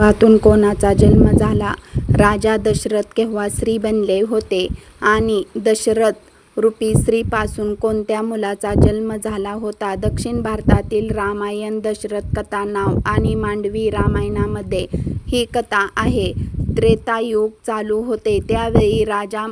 गावातून कोणाचा जन्म झाला राजा दशरथ केव्हा श्री बनले होते आणि दशरथ रूपी स्त्रीपासून कोणत्या मुलाचा जन्म झाला होता? दक्षिण भारतातील रामायण दशरथ कथा नाव आणि मांडवी रामायणामध्ये ही कथा आहे. त्रेतायुग चालू होते. त्यावेळी राजा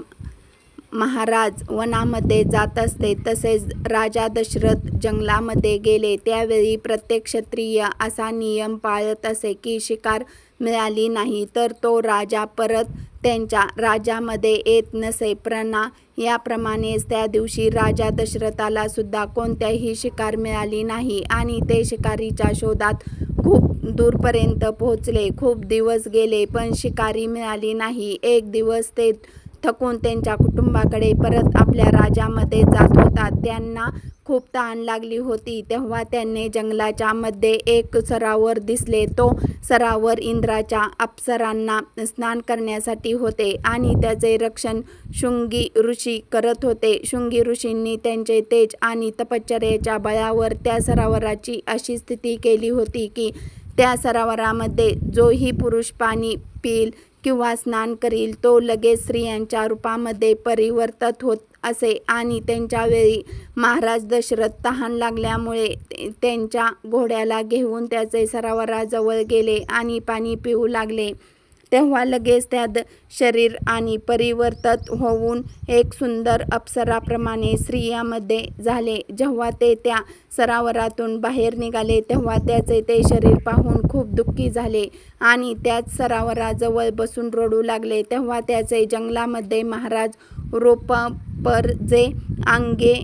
महाराज वनामध्ये जात असते तसेच राजा दशरथ जंगलामध्ये गेले. त्यावेळी प्रत्येक क्षत्रिय असा नियम पाळत असे की शिकार मिळाली नाही तर तो राजा परत त्यांच्या राज्यामध्ये येत नसे. प्रणा याप्रमाणेच त्या दिवशी राजा दशरथाला सुद्धा कोणत्याही शिकार मिळाली नाही आणि ते शिकारीच्या शोधात खूप दूरपर्यंत पोहोचले. खूप दिवस गेले पण शिकारी मिळाली नाही. एक दिवस ते थकून त्यांच्या कुटुंबाकडे परत आपल्या राज्यामध्ये जात होतात त्यांना खूप तहान लागली होती. तेव्हा त्यांनी जंगलाच्या मध्ये एक सरावर दिसले. तो सरावर इंद्राच्या अप्सरांना स्नान करण्यासाठी होते आणि त्याचे रक्षण शृंगी ऋषी करत होते. शृंगी ऋषींनी त्यांचे तेज आणि तपश्चर्येच्या बळावर त्या सरोवराची अशी स्थिती केली होती की त्या सरोवरामध्ये जोही पुरुष पाणी पिईल किंवा स्नान करील तो लगेच स्त्रियांच्या रूपामध्ये परिवर्तित होत असे आणि त्यांच्यावेळी महाराज दशरथ तहान लागल्यामुळे ते- त्यांच्या घोड्याला घेऊन त्याचे सरावराजवळ गेले आणि पाणी पिऊ लागले. तेव्हा लगेच त्यात शरीर आणि परिवर्तत होऊन एक सुंदर अप्सराप्रमाणे स्त्रियामध्ये झाले. जेव्हा ते त्या सरावरातून बाहेर निघाले तेव्हा त्याचे ते शरीर पाहून खूप दुःखी झाले आणि त्याच सरावराजवळ बसून रडू लागले. तेव्हा त्याचे जंगलामध्ये महाराज रोपपर जे आंगे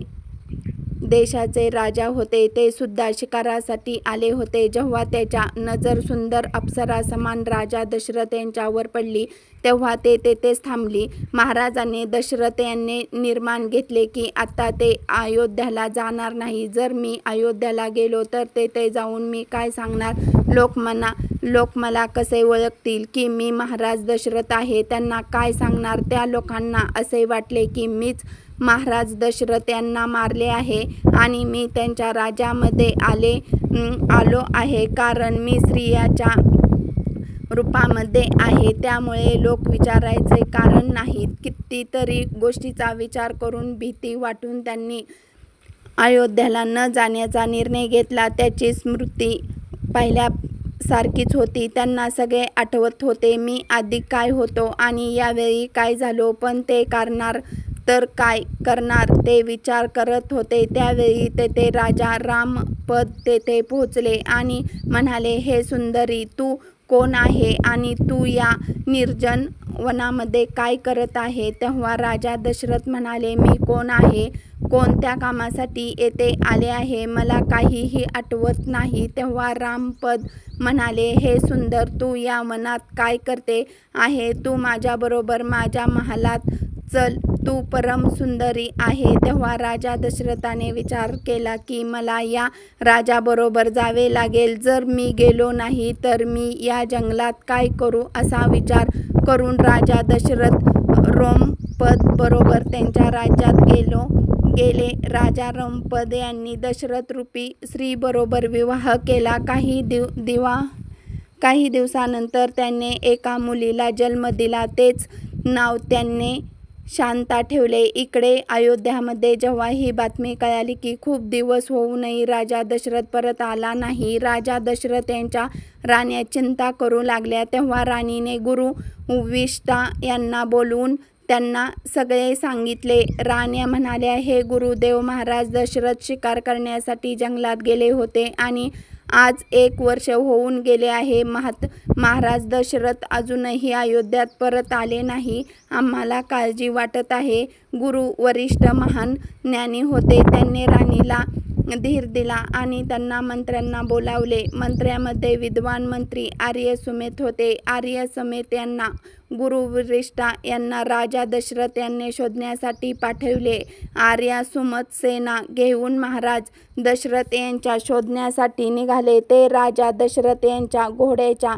देशाचे राजा होते ते सुद्धा शिकारासाठी आले होते. जेव्हा त्याच्या नजर सुंदर अप्सरा समान राजा दशरथ यांच्यावर पडली तेव्हा ते तेथेच थांबली. महाराजांनी दशरथ यांनी निर्माण घेतले की आता ते अयोध्याला जाणार नाही. जर मी अयोध्याला गेलो तर तेथे जाऊन मी काय सांगणार? लोक मना लोक मला कसे ओळखतील की मी महाराज दशरथ आहे? त्यांना काय सांगणार त्या लोकांना? असे वाटले की मीच महाराज दशरथ यांना मारले आहे आणि मी त्यांच्या राज्यामध्ये आले आलो आहे. कारण मी स्त्रियाच्या रूपामध्ये आहे. त्यामुळे लोक विचारायचे कारण नाहीत. कितीतरी गोष्टीचा विचार करून भीती वाटून त्यांनी अयोध्याला न जाण्याचा निर्णय घेतला. त्याची स्मृती पहिल्यासारखीच होती. त्यांना सगळे आठवत होते. मी आधी काय होतो आणि यावेळी काय झालो पण ते करणार तर काय करणार? ते विचार करत होते. त्यावेळी तेथे राजा रामपद तेथे पोहोचले आणि म्हणाले हे सुंदरी तू कोण आहे आणि तू या निर्जन वनामध्ये काय करत आहे? तेव्हा राजा दशरथ म्हणाले मी कोण आहे? कोणत्या कामासाठी येथे आले आहे? मला काहीही आठवत नाही. तेव्हा रामपद म्हणाले हे सुंदर तू या वनात काय करते आहे? तू माझ्याबरोबर माझ्या महालात चल तू परम सुंदरी आहे. तेव्हा राजा दशरथाने विचार केला की मला या राजाबरोबर जावे लागेल. जर मी गेलो नाही तर मी या जंगलात काय करू? असा विचार करून राजा दशरथ रोमपद बरोबर त्यांच्या राज्यात गेलो. गेले. राजा रोमपद यांनी दशरथ रूपी स्त्रीबरोबर विवाह केला. काही दिव दिवा काही दिवसानंतर त्यांनी एका मुलीला जन्म दिला. तेच नाव त्यांनी शांता ठेवले. इकडे अयोध्यामध्ये जेव्हा ही बातमी कळाली की खूप दिवस होऊनही राजा दशरथ परत आला नाही. राजा दशरथ यांच्या राण्या चिंता करू लागल्या. तेव्हा राणीने गुरु विष्टा यांना बोलवून त्यांना सगळे सांगितले. राण्या म्हणाल्या हे गुरुदेव महाराज दशरथ शिकार करण्यासाठी जंगलात गेले होते आणि आज एक वर्ष होऊन गेले आहे. महात महाराज दशरथ अजूनही अयोध्यात परत आले नाही. आम्हाला काळजी वाटत आहे. गुरु वरिष्ठ महान ज्ञानी होते. त्यांनी राणीला धीर दिला आणि त्यांना मंत्र्यांना बोलावले. मंत्र्यामध्ये विद्वान मंत्री आर्य सुमेत होते. आर्य समेत यांना गुरु वरिष्ठा यांना राजा दशरथ यांनी शोधण्यासाठी पाठवले. आर्या सुमत सेना घेऊन महाराज दशरथ यांच्या शोधण्यासाठी निघाले. ते राजा दशरथ यांच्या घोड्याच्या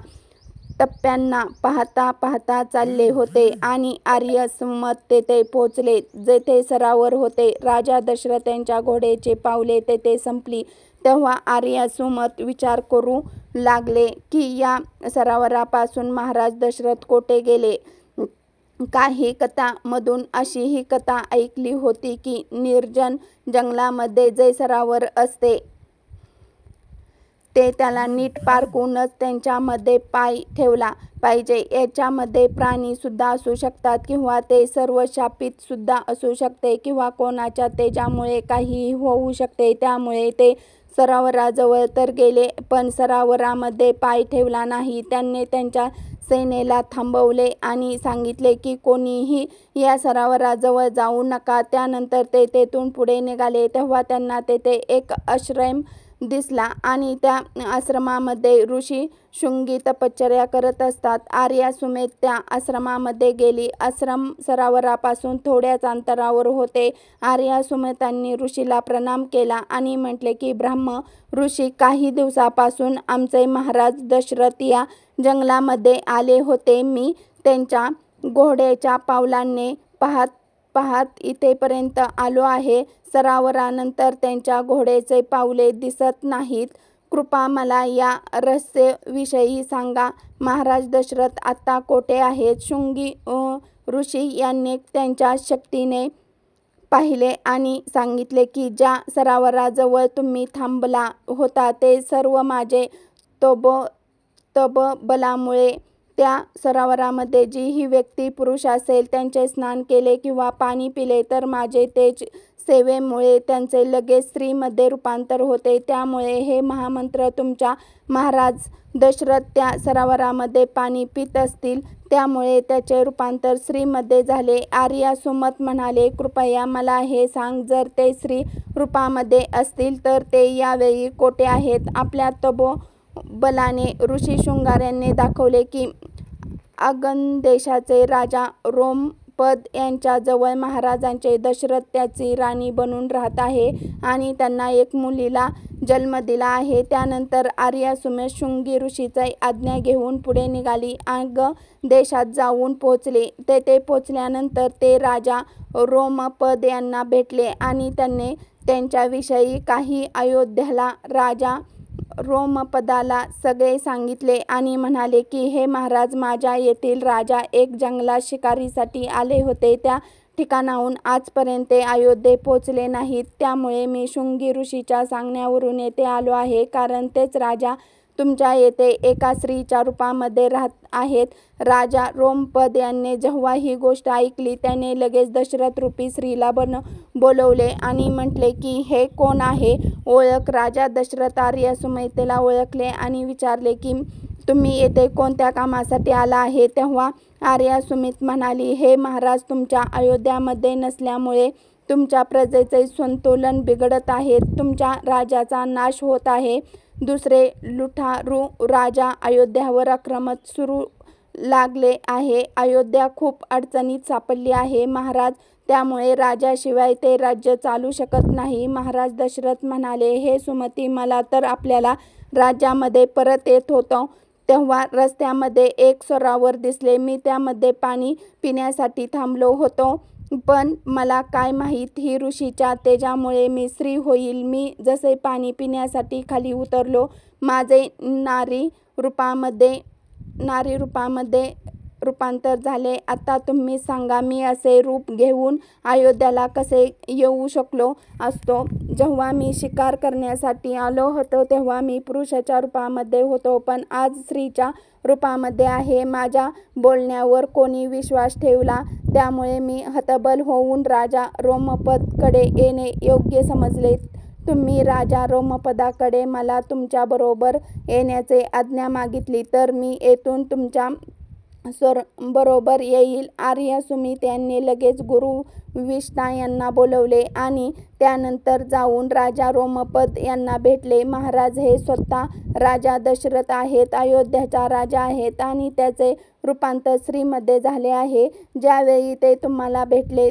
टप्प्यांना पाहता पाहता चालले होते आणि आर्य सुमत तेथे पोचले. जेथे सरावर होते राजा दशरथ यांच्या घोड्याचे पावले तेथे संपली. तेव्हा आर्य सुमत विचार करू लागले की या सरावरापासून महाराज दशरथ कोठे गेले? काही कथामधून अशी ही कथा ऐकली होती की निर्जन जंगलामध्ये जे सरावर असते ते त्याला नीट पारखूनच त्यांच्यामध्ये पाय ठेवला पाहिजे. याच्यामध्ये प्राणी सुद्धा असू शकतात किंवा ते सर्व शापित सुद्धा असू शकते किंवा कोणाच्या तेजामुळे काहीही होऊ शकते. त्यामुळे ते सरोवराजवळ तर गेले पण सरावरामध्ये पाय ठेवला नाही. त्यांनी त्यांच्या सेनेला थांबवले आणि सांगितले की कोणीही या सरोवराजवळ जाऊ नका. त्यानंतर ते तेथून पुढे निघाले. तेव्हा त्यांना तेथे एक आश्रम दिसला आणि त्या आश्रमामध्ये ऋषी शृंगी तपश्चर्या करत असतात. आर्या सुमेध त्या आश्रमामध्ये गेली. आश्रम सरावरापासून थोड्याच अंतरावर होते. आर्या सुमेतांनी ऋषीला प्रणाम केला आणि म्हटले की ब्रह्म ऋषी काही दिवसापासून आमचे महाराज दशरथ या जंगलामध्ये आले होते. मी त्यांच्या घोड्याच्या पावलांनी पाहत पाहत इथेपर्यंत आलो आहे. सरावरानंतर त्यांच्या घोड्याचे पावले दिसत नाहीत. कृपा मला या रहस्यविषयी सांगा. महाराज दशरथ आता कोठे आहेत? शृंगी ऋषी यांनी त्यांच्या शक्तीने पाहिले आणि सांगितले की ज्या सरावराजवळ तुम्ही थांबला होता ते सर्व माझे तब तबबलामुळे त्या सरोवरामध्ये जी ही व्यक्ती पुरुष असेल त्यांचे स्नान केले किंवा पाणी पिले तर माझे तेज सेवेमुळे त्यांचे लगेच स्त्रीमध्ये रूपांतर होते. त्यामुळे हे महामंत्र तुमच्या महाराज दशरथ त्या सरोवरामध्ये पाणी पित असतील. त्यामुळे त्याचे रूपांतर स्त्रीमध्ये झाले. आर्या सुमत म्हणाले कृपया मला हे सांग जर ते स्त्री रूपामध्ये असतील तर ते यावेळी कोठे आहेत? आपल्या तबो बलाने ऋषी शृंगाऱ्यांनी दाखवले की आगन देशाचे राजा रोमपद यांच्याजवळ महाराजांचे दशरथ त्याची राणी बनून राहत आहे आणि त्यांना एक मुलीला जन्म दिला आहे. त्यानंतर आर्या सुमेध शृंगी ऋषीचा आज्ञा घेऊन पुढे निघाली. आग देशात जाऊन पोचले तेथे पोचल्यानंतर ते राजा रोमपद यांना भेटले आणि त्यांनी त्यांच्याविषयी काही अयोध्याला राजा रोमपदाला सगळे सांगितले आणि म्हणाले की हे महाराज माझ्या येथील राजा एक जंगलात शिकारीसाठी आले होते. त्या ठिकाणाहून आजपर्यंत ते अयोध्ये पोचले नाहीत. त्यामुळे मी शृंगी ऋषीच्या सांगण्यावरून येथे आलो आहे. कारण तेच राजा तुमच्या येथे एका स्त्रीच्या रूपामध्ये राहत आहेत. राजा रोमपद यांनी जेव्हा ही गोष्ट ऐकली त्याने लगेच दशरथ रूपी स्त्रीला बन बोलवले आणि म्हटले की हे कोण आहे? ओळख राजा दशरथ आर्य सुमेतेला ओळखले आणि विचारले की तुम्ही येथे कोणत्या कामासाठी आला आहे? तेव्हा आर्या सुमित म्हणाली हे महाराज तुमच्या अयोध्यामध्ये नसल्यामुळे तुमच्या प्रजेचे संतुलन बिघडत आहे. तुमच्या राजाचा नाश होत आहे. दुसरे लुठारू राजा अयोध्यावर आक्रमक सुरू लागले आहे. अयोध्या खूप अडचणीत सापडली आहे. महाराज त्यामुळे राजाशिवाय ते राज्य चालू शकत नाही. महाराज दशरथ म्हणाले हे सुमती मला तर आपल्याला राज्यामध्ये परत येत होतं. तेव्हा रस्त्यामध्ये एक सरोवर दिसले. मी त्यामध्ये पाणी पिण्यासाठी थांबलो होतो. पण मला काय माहीत ही ऋषीच्या तेजामुळे मी स्त्री होईल. मी जसे पाणी पिण्यासाठी खाली उतरलो माझे नारी रूपामध्ये नारी रूपामध्ये रूपांतर झाले. आता तुम्ही सांगा मी असे रूप घेऊन अयोध्याला कसे येऊ शकलो असतो? जेव्हा मी शिकार करण्यासाठी आलो होतो तेव्हा मी पुरुषाच्या रूपामध्ये होतो पण आज स्त्रीच्या रूपामध्ये आहे. माझ्या बोलण्यावर कोणी विश्वास ठेवला? त्यामुळे मी हतबल होऊन राजा रोमपदकडे येणे योग्य समजले. तुम्ही राजा रोमपदाकडे मला तुमच्याबरोबर येण्याचे आज्ञा मागितली तर मी येथून तुमच्या स्वर बरोबर येईल. आर्य सुमित यांनी लगेच गुरु विष्णा यांना बोलवले आणि त्यानंतर जाऊन राजा रोमपद यांना भेटले. महाराज हे स्वतः राजा दशरथ आहेत अयोध्याचा राजा आहेत आणि त्याचे रूपांतर श्रीमध्ये झाले आहे. ज्यावेळी ते तुम्हाला भेटले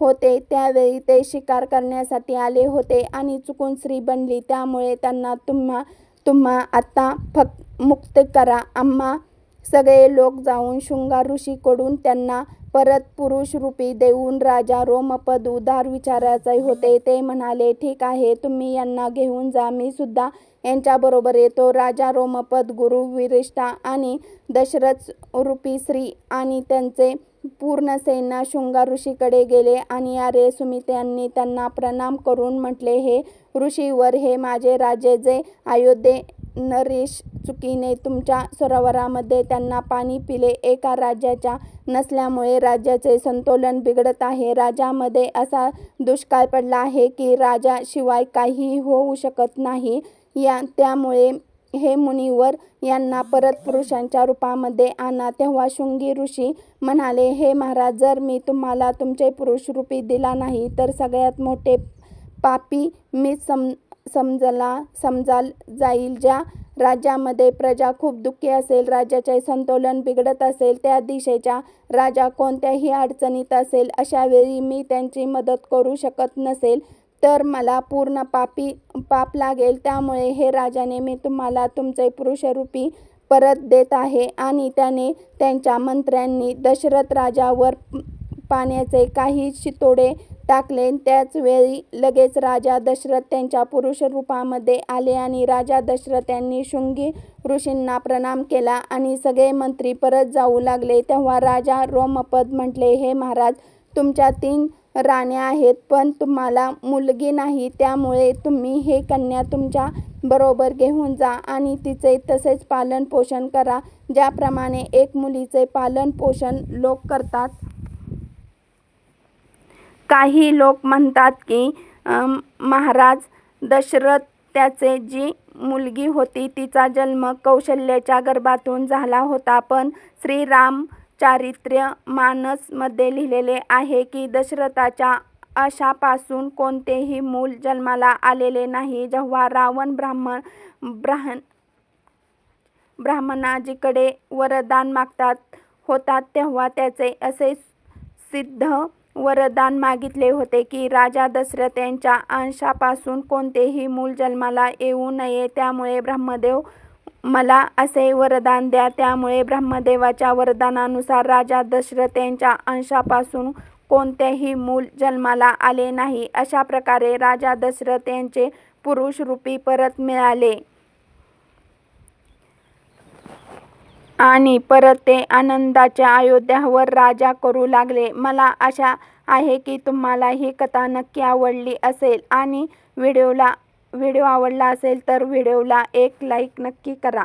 होते त्यावेळी ते शिकार करण्यासाठी आले होते आणि चुकून श्री बनली. त्यामुळे त्यांना तुम्हा तुम्हा आता फक्त मुक्त करा. आम्हा सगळे लोक जाऊन शृंगार ऋषीकडून त्यांना परत पुरुषरूपी देऊन राजा रोमपद उदार विचारायचे होते. ते म्हणाले, ठीक आहे, तुम्ही यांना घेऊन जा. मी सुद्धा यांच्याबरोबर येतो. राजा रोमपद, गुरु विरिष्ठा आणि दशरथ रूपी श्री आणि त्यांचे पूर्ण सेना शृंगार ऋषीकडे गेले आणि आर्य यांनी त्यांना प्रणाम करून म्हटले, हे ऋषीवर, हे माझे राजे, जे अयोध्येनरेश चुकीने तुमच्या सरोवरामध्ये त्यांना पाणी पिले. एका राजाच्या नसल्यामुळे राज्याचे संतुलन बिघडत आहे. राज्यामध्ये असा दुष्काळ पडला आहे की राजाशिवाय काहीही होऊ शकत नाही. या त्यामुळे हे मुनिवर, यांना परत पुरुषांच्या रूपामध्ये आणा. तेव्हा शृंगी ऋषी म्हणाले, हे महाराज, जर मी तुम्हाला तुमचे पुरुषरूप दिला नाही तर सगळ्यात मोठे पापी मी सम समजला जाईल ज्या राज्यामध्ये प्रजा खूप दुःखी असेल, राज्याचे संतुलन बिघडत असेल, त्या दिशेच्या राजा कोणत्याही अडचणीत असेल, अशावेळी मी त्यांची मदत करू शकत नसेल तर मला पूर्ण पापी पाप लागेल. त्यामुळे हे राजाने मी तुम्हाला तुमचे पुरुषरूपी परत देत आहे. आणि त्याने त्यांच्या मंत्र्यांनी दशरथ राजावर पाण्याचे काही शितोडे टाकले. त्याच वेळी लगेच राजा दशरथ त्यांच्या पुरुष रूपामध्ये आले आणि राजा दशरथ यांनी शृंगी ऋषींना प्रणाम केला आणि सगळे मंत्री परत जाऊ लागले. तेव्हा राजा रोमपद म्हटले हे महाराज, तुमच्या तीन राण्या आहेत, पण तुम्हाला मुलगी नाही. त्यामुळे तुम्ही हे कन्या तुमच्या बरोबर घेऊन जा आणि तिचे तसेच पालन पोषण करा, ज्याप्रमाणे एक मुलीचे पालन पोषण लोक करतात. काही लोक म्हणतात की, महाराज दशरथ, त्याचे जी मुलगी होती तिचा जन्म कौशल्याच्या गर्भातून झाला होता. पण श्रीरामचारित्र्य मानसमध्ये लिहिलेले आहे की दशरथाच्या अशापासून कोणतेही मूल जन्माला आलेले नाही. जेव्हा रावण ब्राह्मण ब्राह्मण ब्राह्मणाजीकडे वरदान मागतात होतात तेव्हा त्याचे असे सिद्ध वरदान मागितले होते की राजा दशरथ यांच्या अंशापासून कोणतेही मूल जन्माला येऊ नये. त्यामुळे ब्रह्मदेव, मला असे वरदान द्या. त्यामुळे ब्रह्मदेवाच्या वरदानानुसार राजा दशरथ यांच्या अंशापासून कोणतेही मूल जन्माला आले नाही. अशा प्रकारे राजा दशरथ यांचे पुरुषरूपी परत मिळाले. आणि परत ते आनंदाच्या अयोध्यावर राज्य करू लागले. मला आशा आहे की तुम्हाला ही कथा नक्की आवडली असेल आणि व्हिडिओ आवडला असेल तर व्हिडिओला एक लाईक नक्की करा.